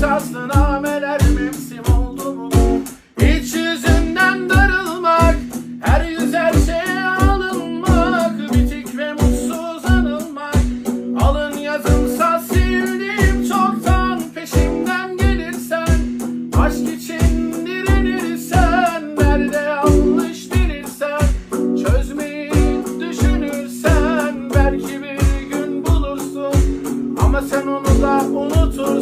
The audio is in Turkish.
esaslı nameler mevsim oldu mu? İç yüzünden darılmak, her yüz her şeye alınmak, bitik ve mutsuz anılmak. Alın yazımsa sevdiğim çoktan peşimden gelirsen, aşk için direnirsen, nerede yanlış dirirsen, çözmeyi düşünürsen, belki bir gün bulursun. Ama sen onu da unutursun.